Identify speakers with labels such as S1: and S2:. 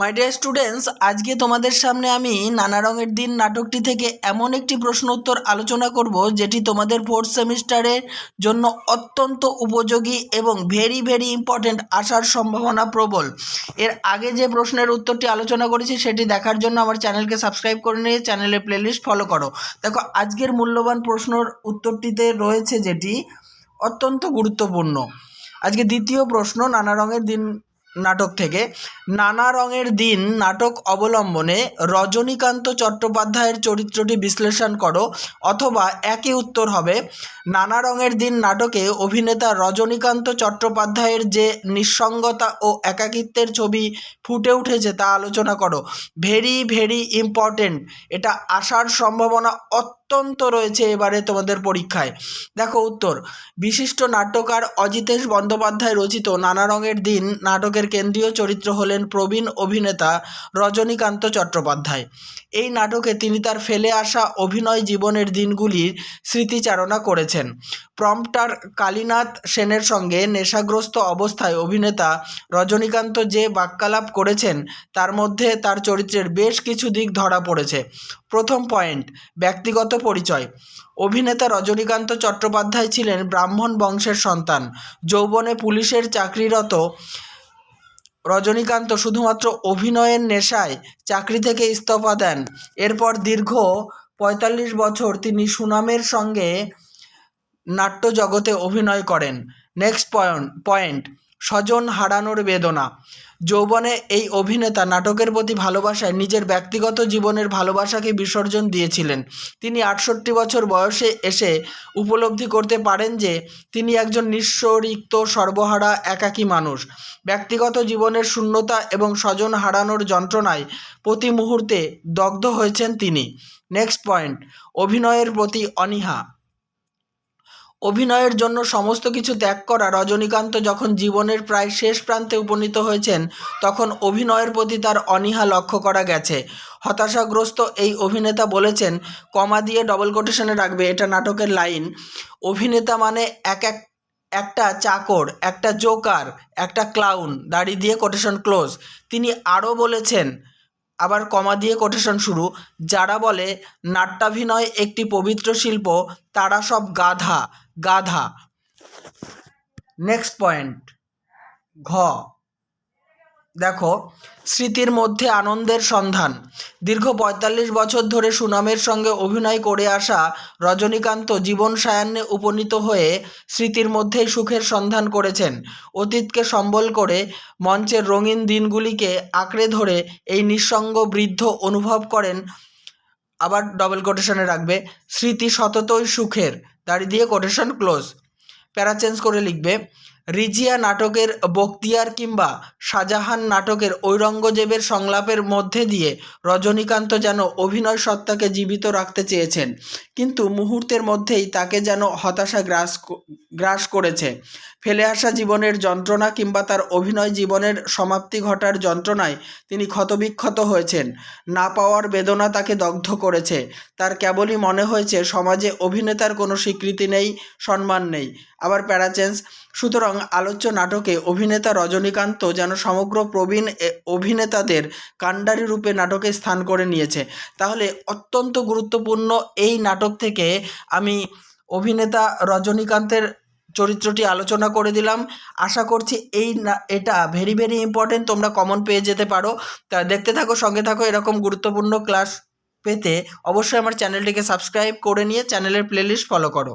S1: My dear students আজকে তোমাদের সামনে আমি নানা রঙের দিন নাটকটি থেকে এমন একটি প্রশ্ন উত্তর আলোচনা করব, যেটি তোমাদের ফোর্থ সেমিস্টারের জন্য অত্যন্ত উপযোগী এবং ভেরি ভেরি ইম্পর্ট্যান্ট আসার সম্ভাবনা প্রবল। এর আগে যে প্রশ্নের উত্তরটি আলোচনা করেছি, সেটি দেখার জন্য আমার চ্যানেলকে সাবস্ক্রাইব করে নিয়ে চ্যানেলের প্লেলিস্ট ফলো করো। দেখো, আজকের মূল্যবান প্রশ্নর উত্তরটিতে রয়েছে যেটি অত্যন্ত গুরুত্বপূর্ণ। আজকে দ্বিতীয় প্রশ্ন, নানা রঙের দিন নাটক থেকে। নানা রঙের দিন নাটক অবলম্বনে রজনীকান্ত চট্টোপাধ্যায়ের চরিত্রটি বিশ্লেষণ করো, অথবা একই উত্তর হবে। নানা রঙের দিন নাটকে অভিনেতা রজনীকান্ত চট্টোপাধ্যায়ের যে নিঃসঙ্গতা ও একাকিত্বের ছবি ফুটে উঠেছে তা আলোচনা করো। Very very important. এটা আসার সম্ভাবনা অত্যন্ত রয়েছে এবারে তোমাদের পরীক্ষায়। দেখো উত্তর, বিশিষ্ট নাট্যকার অজিতেশ বন্দ্যোপাধ্যায় রচিত নানা রঙের দিন নাটকের কেন্দ্রীয় চরিত্র হলেন প্রবীণ অভিনেতা রজনীকান্ত চট্টোপাধ্যায়। এই নাটকে তিনি তার ফেলে আসা অভিনয় জীবনের দিনগুলির স্মৃতিচারণা করেছেন। প্রম্পটার কালীনাথ সেনের সঙ্গে নেশাগ্রস্ত অবস্থায় অভিনেতা রজনীকান্ত যে বাক্যালাপ করেছেন, তার মধ্যে তার চরিত্রের বেশ কিছু দিক ধরা পড়েছে। প্রথম পয়েন্ট, ব্যক্তিগত পরিচয়। অভিনেতা রজনীকান্ত চট্টোপাধ্যায় ছিলেন ব্রাহ্মণ বংশের সন্তান। যৌবনে পুলিশের চাকরিরত রজনীকান্ত শুধুমাত্র অভিনয়ের নেশায় চাকরি থেকে ইস্তফা দেন। এরপর দীর্ঘ পঁয়তাল্লিশ বছর তিনি সুনামের সঙ্গে নাট্য জগতে অভিনয় করেন। নেক্সট পয়েন্ট পয়েন্ট স্বজন হারানোর বেদনা। যৌবনে এই অভিনেতা নাটকের প্রতি ভালোবাসায় নিজের ব্যক্তিগত জীবনের ভালোবাসাকে বিসর্জন দিয়েছিলেন। তিনি আটষট্টি বছর বয়সে এসে উপলব্ধি করতে পারেন যে, তিনি একজন নিঃস্ব রিক্ত সর্বহারা, একাকী মানুষ। ব্যক্তিগত জীবনের শূন্যতা এবং স্বজন হারানোর যন্ত্রণায় প্রতি মুহূর্তে দগ্ধ হয়েছেন তিনি। নেক্সট পয়েন্ট, অভিনয়ের প্রতি অনীহা। অভিনয়ের জন্য সমস্ত কিছু ত্যাগ করা রজনীকান্ত যখন জীবনের প্রায় শেষ প্রান্তে উপনীত হয়েছেন, তখন অভিনয়ের প্রতি তার অনীহা লক্ষ্য করা গেছে। হতাশাগ্রস্ত এই অভিনেতা বলেছেন, কমা দিয়ে ডবল কোটেশনে রাখবে, এটা নাটকের লাইন অভিনেতা মানে এক এক, একটা চাকর, একটা জোকার একটা ক্লাউন দাড়ি দিয়ে কোটেশন ক্লোজ তিনি আরও বলেছেন আবার কমা দিয়ে কোটেশন শুরু। যারা বলে, নাট্যাভিনয় একটি পবিত্র শিল্প তারা সব গাধা গাধা। নেক্সট পয়েন্ট ঘ দেখো, স্মৃতির মধ্যে আনন্দের সন্ধান। দীর্ঘ পঁয়তাল্লিশ বছর ধরে সুনামের সঙ্গে অভিনয় করে আসা রজনীকান্ত জীবন সায়ান্নে উপনীত হয়ে স্মৃতির মধ্যেই সুখের সন্ধান করেছেন। অতীতকে সম্বল করে মঞ্চের রঙিন দিনগুলিকে আঁকড়ে ধরে এই নিঃসঙ্গ বৃদ্ধ অনুভব করেন, আবার ডবল কোটেশনে রাখবে, স্মৃতি সততই সুখের। দাড়ি দিয়ে কোটেশন ক্লোজ প্যারা চেঞ্জ করে লিখবে রিজিয়া নাটকের বক্তিয়ার কিংবা শাহজাহান নাটকের ঔরঙ্গজেবের সংলাপের মধ্যে দিয়ে রজনীকান্ত যেন অভিনয় সত্তাকে জীবিত রাখতে চেয়েছেন। কিন্তু মুহূর্তের মধ্যেই তাকে যেন হতাশা গ্রাস গ্রাস করেছে। ফেলে আসা জীবনের যন্ত্রণা কিংবা তার অভিনয় জীবনের সমাপ্তি ঘটার যন্ত্রণায় তিনি ক্ষতবিক্ষত হয়েছেন। না পাওয়ার বেদনা তাকে দগ্ধ করেছে। তার কেবলই মনে হয়েছে, সমাজে অভিনেতার কোনো স্বীকৃতি নেই, সম্মান নেই। আবার প্যারাচেন্স সুতরাং আলোচ্য নাটকে অভিনেতা রজনীকান্ত যেন সমগ্র প্রবীণ অভিনেতাদের কাণ্ডারি রূপে নাটকে স্থান করে নিয়েছে। তাহলে অত্যন্ত গুরুত্বপূর্ণ এই নাটক থেকে আমি অভিনেতা রজনীকান্তের চরিত্রটি আলোচনা করে দিলাম। আশা করছি এই না, এটা ভেরি ভেরি ইম্পর্টেন্ট তোমরা কমন পেয়ে যেতে পারো। তা দেখতে থাকো, সঙ্গে থাকো, এরকম গুরুত্বপূর্ণ ক্লাস পেতে অবশ্যই আমার চ্যানেলটিকে সাবস্ক্রাইব করে নিয়ে চ্যানেলের প্লেলিস্ট ফলো করো।